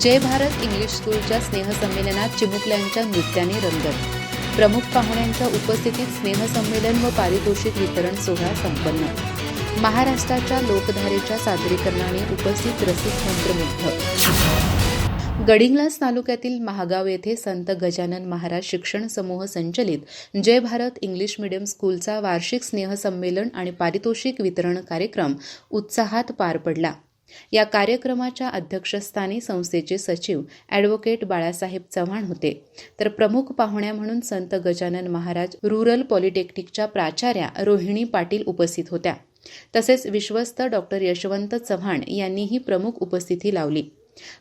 जय Bharat English स्कूलच्या स्नेहसंमेलनात चिमुकल्यांच्या नृत्याने रंगत प्रमुख पाहुण्यांच्या उपस्थितीत स्नेहसंमेलन व पारितोषिक वितरण सोहळा संपन्न. महाराष्ट्राच्या लोकधारेच्या सादरीकरणाने उपस्थित रसिक मंत्रमुग्ध. गडिंग्लास तालुक्यातील महागाव येथे संत गजानन महाराज शिक्षण समूह संचलित जय भारत इंग्लिश मीडियम स्कूलचा वार्षिक स्नेहसंमेलन आणि पारितोषिक वितरण कार्यक्रम उत्साहात पार पडला. या कार्यक्रमाच्या अध्यक्षस्थानी संस्थेचे सचिव ॲडव्होकेट बाळासाहेब चव्हाण होते. तर प्रमुख पाहुण्या म्हणून संत गजानन महाराज रुरल पॉलिटेक्निकच्या प्राचार्या रोहिणी पाटील उपस्थित होत्या. तसेच विश्वस्त डॉक्टर यशवंत चव्हाण यांनीही प्रमुख उपस्थिती लावली.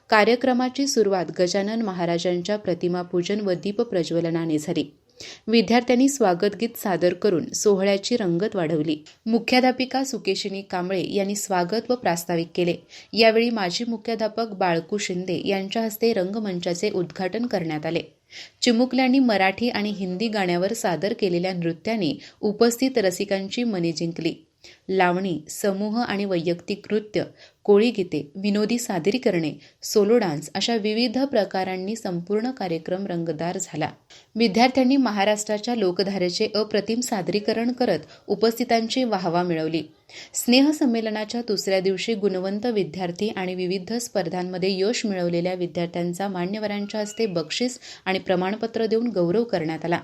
कार्यक्रमाची सुरुवात गजानन महाराजांच्या प्रतिमापूजन व दीपप्रज्वलनाने झाली. विद्यार्थ्यांनी स्वागतगीत सादर करून सोहळ्याची रंगत वाढवली. मुख्याध्यापिका सुकेशिनी कांबळे यांनी स्वागत व प्रास्ताविक केले. यावेळी माजी मुख्याध्यापक बाळकू शिंदे यांच्या हस्ते रंगमंचाचे उद्घाटन करण्यात आले. चिमुकल्यांनी मराठी आणि हिंदी गाण्यावर सादर केलेल्या नृत्याने उपस्थित रसिकांची मने जिंकली. लावणी समूह आणि वैयक्तिक नृत्य कोळी गीते विनोदी सादरीकरणे सोलो डान्स अशा विविध प्रकारांनी संपूर्ण कार्यक्रम रंगदार झाला. विद्यार्थ्यांनी महाराष्ट्राच्या लोकधारेचे अप्रतिम सादरीकरण करत उपस्थितांची वाहवा मिळवली. स्नेहसंमेलनाच्या दुसऱ्या दिवशी गुणवंत विद्यार्थी आणि विविध स्पर्धांमध्ये यश मिळवलेल्या विद्यार्थ्यांचा मान्यवरांच्या हस्ते बक्षीस आणि प्रमाणपत्र देऊन गौरव करण्यात आला.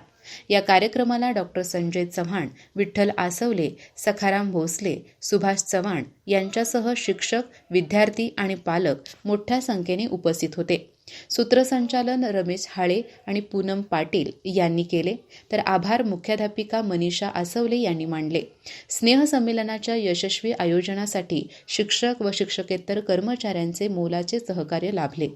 या कार्यक्रमाला डॉक्टर संजय चव्हाण विठ्ठल आसवले सखाराम भोसले सुभाष चव्हाण यांच्यासह शिक्षक विद्यार्थी आणि पालक मोठ्या संख्येने उपस्थित होते. सूत्रसंचालन रमेश हाळे आणि पूनम पाटील यांनी केले. तर आभार मुख्याध्यापिका मनीषा आसवले यांनी मांडले. स्नेहसंमेलनाच्या यशस्वी आयोजनासाठी शिक्षक व शिक्षकेतर कर्मचाऱ्यांचे मोलाचे सहकार्य लाभले.